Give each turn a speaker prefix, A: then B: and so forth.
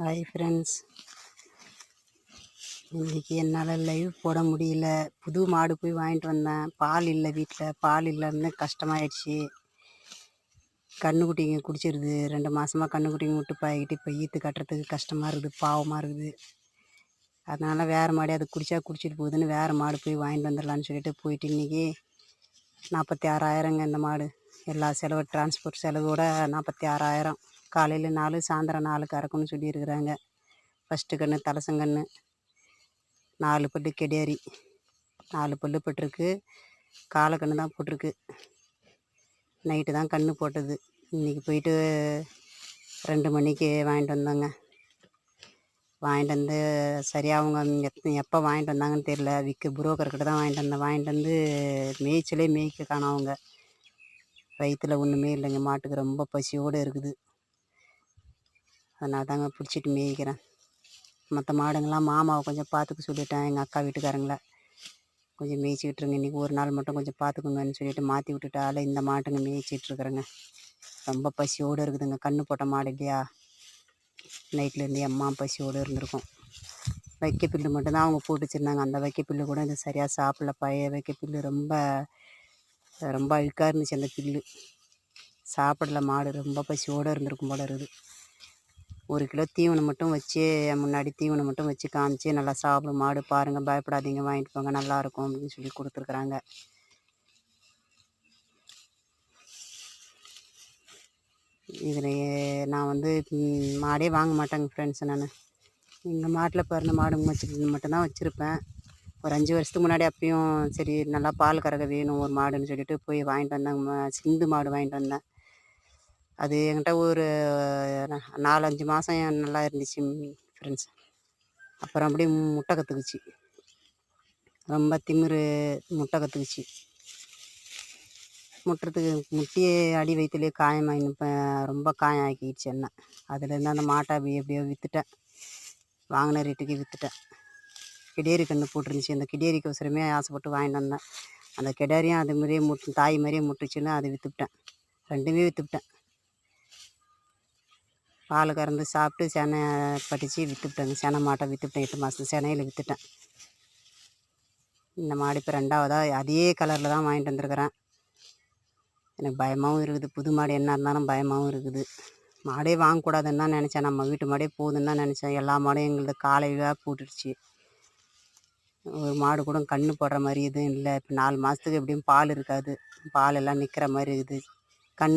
A: Hi friends இன்றைக்கி என்னால் live போட முடியல. புது மாடு போய் வாங்கிட்டு வந்தேன். பால் இல்லை வீட்டில் பால் இல்லைன்னு கஷ்டமாயிடுச்சு. கண்ணுக்குட்டிங்க குடிச்சிருது. ரெண்டு மாதமாக கண்ணுக்குட்டிங்க விட்டு பாய்கிட்டு இப்போ ஈத்து கட்டுறதுக்கு கஷ்டமாக இருக்குது பாவமாக இருக்குது. அதனால் வேறு மாடு அது குடித்தா குடிச்சிட்டு போகுதுன்னு வேறு மாடு போய் வாங்கிட்டு வந்துடலான்னு சொல்லிட்டு போயிட்டு இன்றைக்கி நாற்பத்தி ஆறாயிரங்க இந்த மாடு. எல்லா செலவு டிரான்ஸ்போர்ட் செலவோட நாற்பத்தி ஆறாயிரம். காலையில் நாலு சாயந்தரம் நாலு கறக்குன்னு சொல்லியிருக்கிறாங்க. ஃபஸ்ட்டு கன்று தலசங்கன்று நாலு பல்லு கெடியாரி நாலு பல்லு போட்டிருக்கு. காலக்கன்று தான் போட்டிருக்கு. நைட்டு தான் கன்று போட்டது. இன்றைக்கி போயிட்டு ரெண்டு மணிக்கு வாங்கிட்டு வந்தோங்க. வாங்கிட்டு வந்து சரியாக அவங்க எப்போ வாங்கிட்டு வந்தாங்கன்னு தெரில விற்க புரோக்கர்கிட்ட தான் வாங்கிட்டு வந்தேன். வாங்கிட்டு வந்து மேய்ச்சலே மேய்க்க காணோம் அவங்க வயிற்றுல ஒன்றுமே இல்லைங்க. மாட்டுக்கு ரொம்ப பசியோடு இருக்குது. அதனால தாங்க பிடிச்சிட்டு மேய்க்கிறேன். மற்ற மாடுங்கள்லாம் மாமாவை கொஞ்சம் பார்த்துக்க சொல்லிட்டேன். எங்கள் அக்கா வீட்டுக்காரங்கள. கொஞ்சம் மேய்ச்சிக்கிட்டுருங்க இன்றைக்கி ஒரு நாள் மட்டும் கொஞ்சம் பார்த்துக்குங்கன்னு சொல்லிட்டு மாற்றி விட்டுட்டால இந்த மாட்டுங்க மேய்ச்சிட்ருக்குறேங்க. ரொம்ப பசியோடு இருக்குதுங்க. கண்ணு போட்ட மாடு இல்லையா? நைட்லேருந்து அம்மா பசியோடு இருந்திருக்கும். வைக்க புல்லு மட்டும்தான் அவங்க போட்டு வச்சுருந்தாங்க. அந்த வைக்க புல்லு கூட இது சரியாக சாப்பிடல. பழைய வைக்க புல்லு ரொம்ப ரொம்ப அழுக்காக இருந்துச்சு அந்த புல்லு. சாப்பிடல மாடு. ரொம்ப பசியோடு இருந்திருக்கும் போல இருக்குது. ஒரு கிலோ தீவனம் மட்டும் வச்சு முன்னாடி தீவனம் மட்டும் வச்சு காமிச்சு நல்லா சாப்பிடும் மாடு பாருங்கள் பயப்படாதீங்க வாங்கிட்டு போங்க நல்லாயிருக்கும் அப்படின்னு சொல்லி கொடுத்துருக்குறாங்க. இதில் நான் வந்து மாடே வாங்க மாட்டேங்க ஃப்ரெண்ட்ஸ் நான். எங்கள் மாட்டில் பிறந்த மாடு வச்சு மட்டும்தான் வச்சுருப்பேன். ஒரு அஞ்சு வருஷத்துக்கு முன்னாடி அப்பயும் சரி நல்லா பால் கறக்க வேணும் ஒரு மாடுன்னு சொல்லிட்டு போய் வாங்கிட்டு வந்தாங்க சிந்து மாடு வாங்கிட்டு வந்தேன். அது என்கிட்ட ஒரு நாலஞ்சு மாதம் நல்லா இருந்துச்சு ஃப்ரெண்ட்ஸ் அப்புறம் அப்படியே முட்டை கற்றுக்குச்சு ரொம்ப திமிரு முட்டை கற்றுக்குச்சு முட்டுறதுக்கு முட்டியே அடி வயிற்றுலேயே காயமாக இப்போ ரொம்ப காயம் ஆக்கிடுச்சு என்ன. அதுலேருந்து அந்த மாட்டை அப்படி எப்படியோ விற்றுட்டேன் வாங்கின ரேட்டுக்கு விற்றுட்டேன் கிடேரி கன்று போட்டுருந்துச்சு. அந்த கிடேரிக்கோசரமே ஆசைப்பட்டு வாங்கிட்டு வந்தேன். அந்த கிடாரியும் அது மாதிரியே முட்டு தாய் மாதிரியே முட்டுச்சுன்னு அதை விற்றுவிட்டேன் ரெண்டுமே விற்றுவிட்டேன் பால் கறந்து சாப்பிட்டு செனை படித்து விற்றுவிட்டேங்க செனை மாட்டை விற்றுவிட்டேன் எட்டு மாதம் செனையில் விற்றுட்டேன் இந்த மாடு இப்போ ரெண்டாவதாக அதே கலரில் தான் வாங்கிட்டு வந்திருக்கிறேன். எனக்கு பயமாகவும் இருக்குது. புது மாடு என்ன இருந்தாலும் பயமாகவும் இருக்குது. மாடே வாங்கக்கூடாதுன்னு தான் நினச்சேன். நம்ம வீட்டு மாடே போதுன்னு தான் நினச்சேன். எல்லா மாடும் எங்களுது காலையில போட்டுடுச்சு. ஒரு மாடு கூட கன்று போடுற மாதிரி எதுவும் இல்லை. இப்போ நாலு மாதத்துக்கு எப்படியும் பால் இருக்காது. பால் எல்லாம் நிற்கிற மாதிரி இருக்குது. கன்று